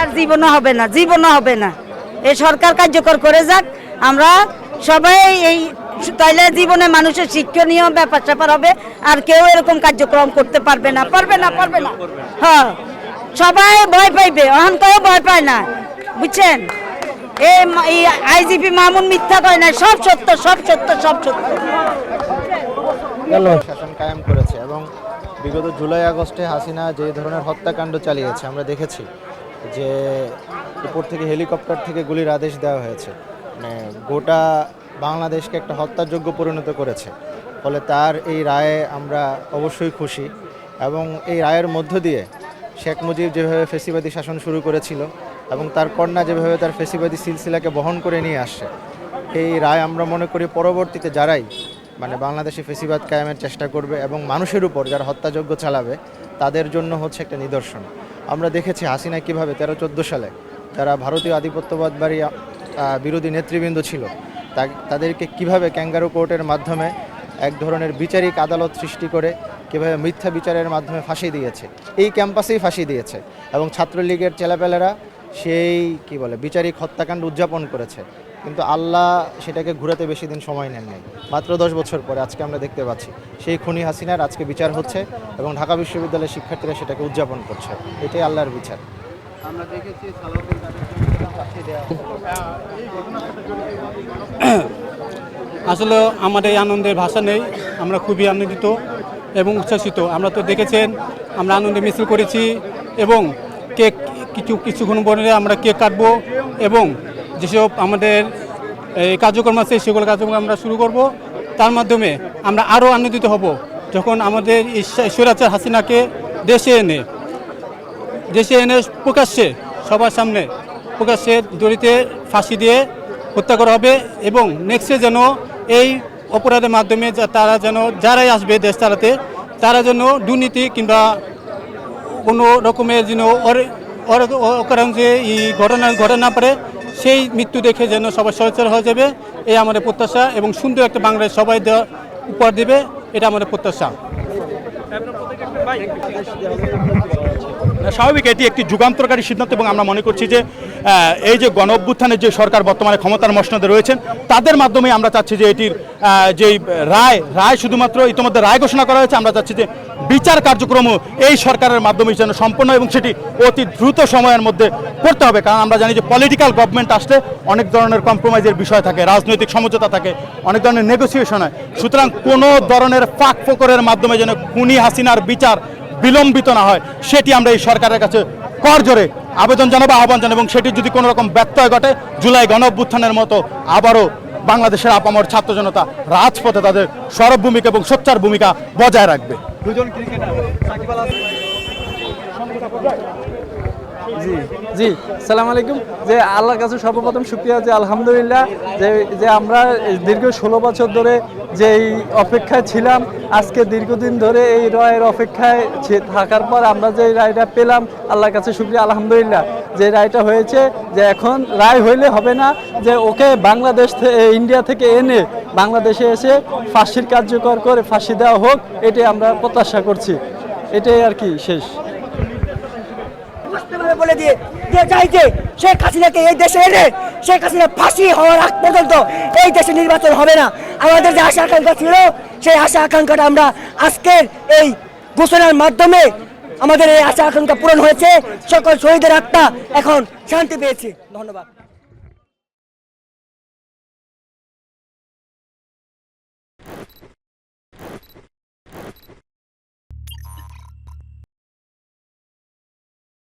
আর জীবনও হবে না, জীবনও হবে না। এই সরকার কার্যকর করে যাক, আমরা সবাই এই তাইলে জীবনে মানুষের শিক্ষণীয় ব্যাপার স্যাপার হবে, আর কেউ এরকম কার্যক্রম করতে পারবে না পারবে না পারবে না। হ্যাঁ সবাই ভয় পাইবে, অহন কেউ ভয় পায় না, বুঝছেন? এই আইজিপি মামুন মিথ্যা কয় না, সব সত্য সব সত্য সব সত্য। শাসন কায়েম করেছে এবং বিগত জুলাই আগস্টে হাসিনা যে ধরনের হত্যাকাণ্ড চালিয়েছে, আমরা দেখেছি। যে উপর থেকে হেলিকপ্টার থেকে গুলির আদেশ দেওয়া হয়েছে। মানে গোটা বাংলাদেশকে একটা হত্যাযোগ্য পরিণত করেছে। ফলে তার এই রায়ে আমরা অবশ্যই খুশি এবং এই রায়ের মধ্য দিয়ে শেখ মুজিব যেভাবে ফেসিবাদী শাসন শুরু করেছিল এবং তার কন্যা যেভাবে তার ফেসিবাদী সিলসিলাকে বহন করে নিয়ে আসছে, এই রায় আমরা মনে করি পরবর্তীতে যারাই মানে বাংলাদেশে ফেসিবাদ কায়েমের চেষ্টা করবে এবং মানুষের উপর যারা হত্যাযজ্ঞ চালাবে, তাদের জন্য হচ্ছে একটা নিদর্শন। আমরা দেখেছি হাসিনা কীভাবে তেরো, চোদ্দ সালে যারা ভারতীয় আধিপত্যবাদবাড়ি বিরোধী নেতৃবৃন্দ ছিল, তা- তাদেরকে কীভাবে ক্যাঙ্গারু কোর্টের মাধ্যমে এক ধরনের বিচারিক আদালত সৃষ্টি করে, কীভাবে মিথ্যা বিচারের মাধ্যমে ফাঁসি দিয়েছে, এই ক্যাম্পাসেই ফাঁসি দিয়েছে এবং ছাত্রলীগের চেলাপেলেরা সেই, কি বলে, বিচারিক হত্যাকাণ্ড উদযাপন করেছে। কিন্তু আল্লাহ সেটাকে ঘুরাতে বেশি দিন সময় নেন নাই। মাত্র দশ বছর পরে আজকে আমরা দেখতে পাচ্ছি সেই খুনি হাসিনার আজকে বিচার হচ্ছে এবং ঢাকা বিশ্ববিদ্যালয়ের শিক্ষার্থীরা সেটাকে উদযাপন করছে। এটাই আল্লাহর বিচার। আমরা দেখেছি সালাউদ্দিন কাদেরকে ফাঁসি দেওয়া আসলে আমাদের এই আনন্দের ভাষা নেই আমরা খুবই আনন্দিত এবং উচ্ছ্বাসিত। আমরা তো দেখেছেন আমরা আনন্দে মিছিল করেছি এবং কেক কিছু কিছুক্ষণ পরে আমরা কেক কাটবো এবং যেসব আমাদের, এই কার্যক্রম আছে, সেগুলো কার্যক্রম আমরা শুরু করব। তার মাধ্যমে আমরা আরও আনন্দিত হব যখন আমাদের ঈশ্বরাচার হাসিনাকে দেশে এনে দেশে এনে প্রকাশ্যে, সবার সামনে প্রকাশ্যে দড়িতে ফাঁসি দিয়ে হত্যা করা হবে এবং নেক্সটে যেন এই অপরাধের মাধ্যমে তারা যেন, যারাই আসবে দেশ চালাতে, তারা যেন দুর্নীতি কিংবা কোনো রকমের যেন অকারণ যে ঘটনা, ঘটে না পারে সেই মৃত্যু দেখে যেন সবাই সচেতন হয়ে যাবে, এই আমাদের প্রত্যাশা এবং সুন্দর একটা বাংলায় সবাই দেওয়া উপহার দেবে, এটা আমাদের প্রত্যাশা। স্বাভাবিক, এটি একটি যুগান্তরকারী সিদ্ধান্ত এবং আমরা মনে করছি যে এই যে গণ যে সরকার বর্তমানে ক্ষমতার মসনদে রয়েছেন, তাদের মাধ্যমে আমরা চাচ্ছি যে এটির যে রায় রায় শুধুমাত্র ইতিমধ্যে রায় ঘোষণা করা হয়েছে, আমরা চাচ্ছি যে বিচার কার্যক্রমও এই সরকারের মাধ্যমে যেন সম্পন্ন এবং সেটি অতি দ্রুত সময়ের মধ্যে করতে হবে। কারণ আমরা জানি যে পলিটিক্যাল গভর্নমেন্ট আসলে অনেক ধরনের কম্প্রোমাইজের বিষয় থাকে, রাজনৈতিক সমঝোতা থাকে, অনেক ধরনের নেগোসিয়েশন হয়। সুতরাং কোনো ধরনের ফাঁক ফোকরের মাধ্যমে যেন খুনি হাসিনার বিচার বিলম্বিত না হয়, সেটি আমরা এই সরকারের কাছে কর জোরে আবেদন জানাব, আহ্বান জানাব এবং সেটি যদি কোনো রকম ব্যত্যয় ঘটে, জুলাই গণ অভ্যুত্থানের মতো আবারও বাংলাদেশের আপামর ছাত্র জনতা রাজপথে তাদের সরব ভূমিকা এবং সোচ্চার ভূমিকা বজায় রাখবে। জি জি, সালাম আলাইকুম। যে আল্লাহর কাছে সর্বপ্রথম শুক্রিয়া যে আলহামদুলিল্লাহ, যে যে আমরা দীর্ঘ ষোলো বছর ধরে যে এই অপেক্ষায় ছিলাম, আজকে দীর্ঘদিন ধরে এই রায়ের অপেক্ষায় থাকার পর আমরা যে রায়টা পেলাম, আল্লাহর কাছে শুক্রিয়া, আলহামদুলিল্লাহ। যে রায়টা হয়েছে, যে এখন রায় হইলে হবে না, যে ওকে বাংলাদেশ ইন্ডিয়া থেকে এনে বাংলাদেশে এসে ফাঁসির কার্যকর করে ফাঁসি দেওয়া হোক, এটাই আমরা প্রত্যাশা করছি। এটাই আর কি শেষ। স্পষ্টভাবে বলে দিয়ে দিয়ে যে শেখ হাসিনাকে এই দেশে এনে শেখ হাসিনা ফাঁসি হওয়ার আগ পর্যন্ত এই দেশে নির্বাচন হবে না। আমাদের যে আশা আকাঙ্ক্ষা ছিল, সেই আশা আকাঙ্ক্ষাটা আমরা আজকের এই ঘোষণার মাধ্যমে আমাদের এই আশা আকাঙ্ক্ষা পূরণ হয়েছে। সকল শহীদের আত্মা এখন শান্তি পেয়েছে। ধন্যবাদ।